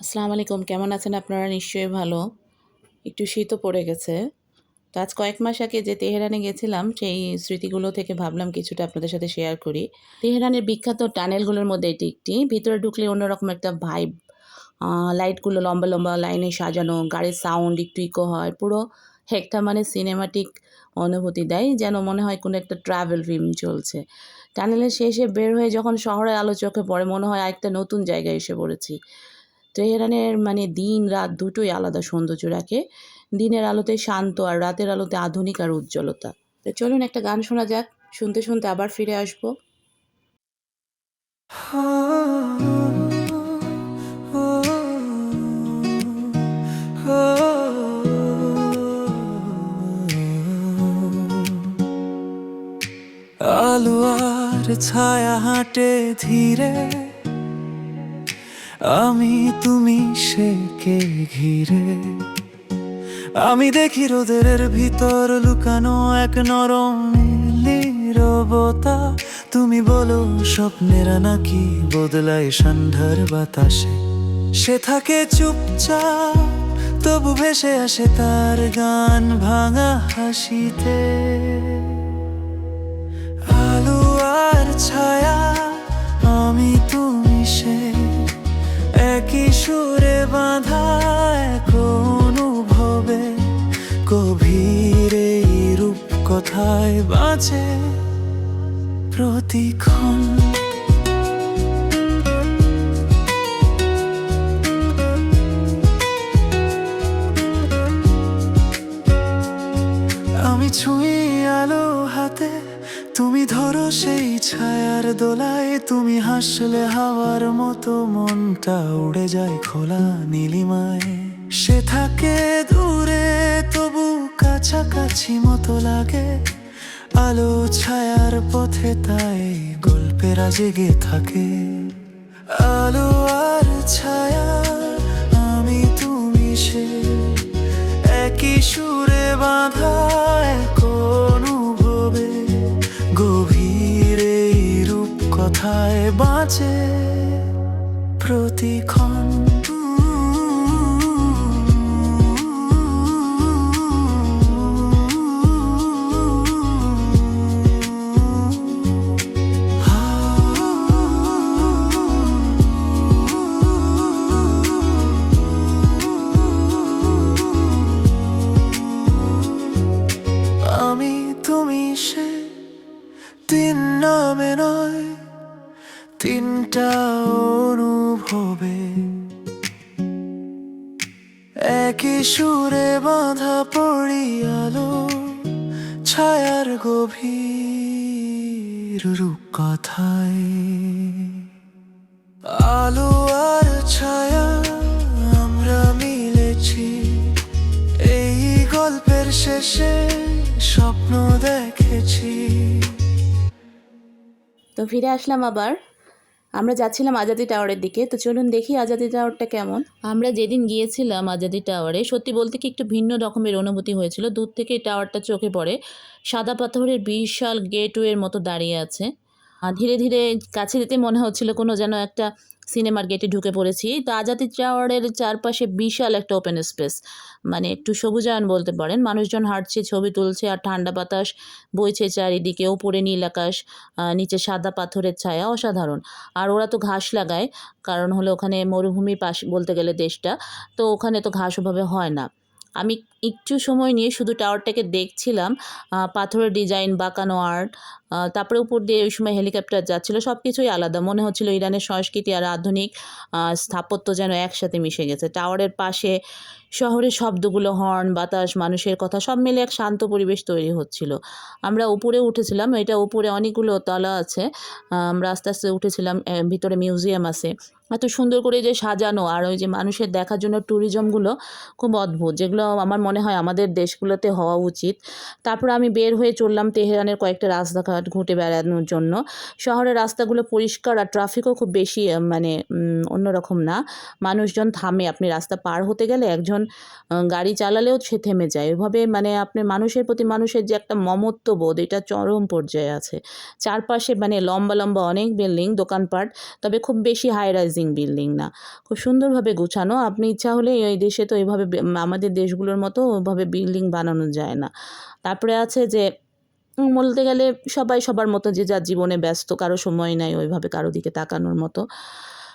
আসসালামু আলাইকুম, কেমন আছেন আপনারা? নিশ্চয়ই ভালো। একটু শীতও পড়ে গেছে। তো আজ কয়েক মাস আগে যে তেহরানে গেছিলাম, সেই স্মৃতিগুলো থেকে ভাবলাম কিছুটা আপনাদের সাথে শেয়ার করি। তেহরানের বিখ্যাত টানেলগুলোর মধ্যে এটি একটি। ভিতরে ঢুকলে অন্যরকম একটা ভাইব লাইটগুলো লম্বা লম্বা লাইনে সাজানো, গাড়ির সাউন্ড একটু ইকো হয়, পুরো একটা মানে সিনেমাটিক অনুভূতি দেয়, যেন মনে হয় কোনো একটা ট্রাভেল ফিল্ম চলছে। টানেলের শেষে বের হয়ে যখন শহরের আলো চোখে পড়ে, মনে হয় একটা নতুন জায়গায় এসে পড়েছি। তেহরানের মানে দিন, রাত দুটোই আলাদা সৌন্দর্য রাখে। দিনের আলোতে শান্ত আর রাতের আলোতে আধুনিক আর উজ্জ্বলতা। তো চলুন একটা গান শোনা যাক। শুনতে শুনতে আবার ফিরে আসব। আলো আর ছায়া হাঁটে ধীরে আমি তুমি সে কে ঘিরে? আমি দেখি রোদের ভিতর লুকানো এক নরম নীরবতা তুমি বলো, স্বপ্নেরা নাকি বদলায় সন্ধ্যার বাতাসে? সে থাকে চুপচাপ, তবু ভেসে আসে তার গান ভাঙা হাসিতে। আলো আর ছায়া গভীর রূপ কথায় বাঁচে প্রতিক্ষণ। আমি ছুঁই আলো হাতে, তুমি ধরো সেই ছায়ার দোলায়, তুমি হাসলে হাওয়ার মতো মনটা উড়ে যায় খোলা নীলিমায়। সে থাকে দূরে, তবু কাছাকাছি মতো লাগে। আলো ছায়ার পথে তাই গল্পেরা জেগে থাকে। আলো আর ছায়া, আমি তুমি সে। একই সুরে বাঁধা এক অনুভবে। গভীর রূপ কথায় বাঁচে প্রতিক্ষণ। নামে নয়, তিনটা অনুভবে। একই সুরে বাঁধা পড়ি আলো, ছায়ার গভীর রূপ কথায় আলো আর ছায়া, আমরা মিলেছি। এই গল্পের শেষে স্বপ্ন দেখেছি। তো ফিরে আসলাম আবার। আমরা যাচ্ছিলাম আজাদি টাওয়ারের দিকে। তো চলুন দেখি আজাদি টাওয়ারটা কেমন। আমরা যেদিন গিয়েছিলাম আজাদি টাওয়ারে, সত্যি বলতে কি একটু ভিন্ন রকমের অনুভূতি হয়েছিল। দূর থেকে টাওয়ারটা চোখে পড়ে। সাদা পাথরের বিশাল গেটওয়ের মতো দাঁড়িয়ে আছে। ধীরে ধীরে কাছে যেতে মনে হচ্ছিল কোনো যেন একটা সিনেমার গেটে ঢুকে পড়েছি। তো আজাদি টাওয়ারের চারপাশে বিশাল একটা ওপেন স্পেস মানে একটু সবুজায়ন বলতে পারেন। মানুষজন হাঁটছে, ছবি তুলছে, আর ঠান্ডা বাতাস বইছে চারিদিকে। ওপরে নীল আকাশ নিচে সাদা পাথরের ছায়া, অসাধারণ। আর ওরা তো ঘাস লাগায়, কারণ হলো ওখানে মরুভূমির পাশ, বলতে গেলে দেশটা। তো ওখানে তো ঘাস ওভাবে হয় না। আমি একটু সময় নিয়ে শুধু টাওয়ারটাকে দেখছিলাম। পাথরের ডিজাইন, বাঁকানো আর্ট তারপরে উপর দিয়ে ওই সময় হেলিকপ্টার যাচ্ছিল সব কিছুই আলাদা। মনে হচ্ছিল ইরানের সংস্কৃতি আর আধুনিক স্থাপত্য যেন একসাথে মিশে গেছে। টাওয়ারের পাশে শহরের শব্দগুলো, হর্ন, বাতাস, মানুষের কথা, সব মিলে এক শান্ত পরিবেশ তৈরি হচ্ছিল। আমরা উপরে উঠেছিলাম, এটা উপরে অনেকগুলো তলা আছে আমরা আস্তে আস্তে উঠেছিলাম ভিতরে মিউজিয়াম আছে। এত সুন্দর করে যে সাজানো আর ওই যে মানুষের দেখার জন্য ট্যুরিজমগুলো খুব অদ্ভুত, যেগুলো আমার মনে হয় আমাদের দেশগুলোতে হওয়া উচিত। তারপর আমি বের হয়ে চললাম তেহরানের কয়েকটা রাস্তাঘাট ঘুটে বেড়ানোর জন্য। শহরের রাস্তাগুলো পরিষ্কার আর ট্রাফিকও খুব বেশি মানে অন্যরকম না। মানুষজন থামে, আপনি রাস্তা পার হতে গেলে একজন গাড়ি চালালেও সে থেমে যায়। ওইভাবে মানে আপনি মানুষের প্রতি মানুষের যে একটা মমত্ব বোধ এটা চরম পর্যায়ে আছে। চারপাশে মানে লম্বা লম্বা অনেক বিল্ডিং, দোকানপাট, তবে খুব বেশি হাই রাইজিং বিল্ডিং না। খুব সুন্দরভাবে গুছানো। আপনি ইচ্ছা হলে এই দেশে তো এইভাবে বে- আমাদের দেশগুলোর মতো ওভাবে বিল্ডিং বানানো যায় না। তারপরে আছে যে বলতে গেলে সবাই সবার মতো যে যার জীবনে ব্যস্ত, কারও সময় নাই ওইভাবে কারও দিকে তাকানোর মতো।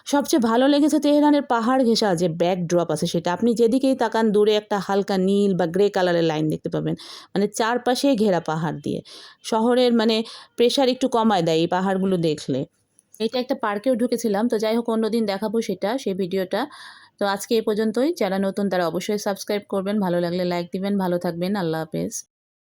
সবচেয়ে ভালো লেগেছে তেহরানের পাহাড় ঘেঁষা যে ব্যাক ড্রপ আছে সেটা। আপনি যেদিকেই তাকান, দূরে একটা হালকা নীল বা গ্রে কালারের লাইন দেখতে পাবেন। মানে চারপাশে ঘেরা পাহাড় দিয়ে। শহরের মানে প্রেশার একটু কমায় দেয় এই পাহাড়গুলো দেখলে। এটা একটা পার্কেও ঢুকেছিলাম, তো যাই হোক অন্যদিন দেখাবো সেটা সেই ভিডিওটা। তো আজকে এ পর্যন্তই। যারা নতুন তারা অবশ্যই সাবস্ক্রাইব করবেন। ভালো লাগলে লাইক দিবেন। ভালো থাকবেন। আল্লাহ হাফেজ।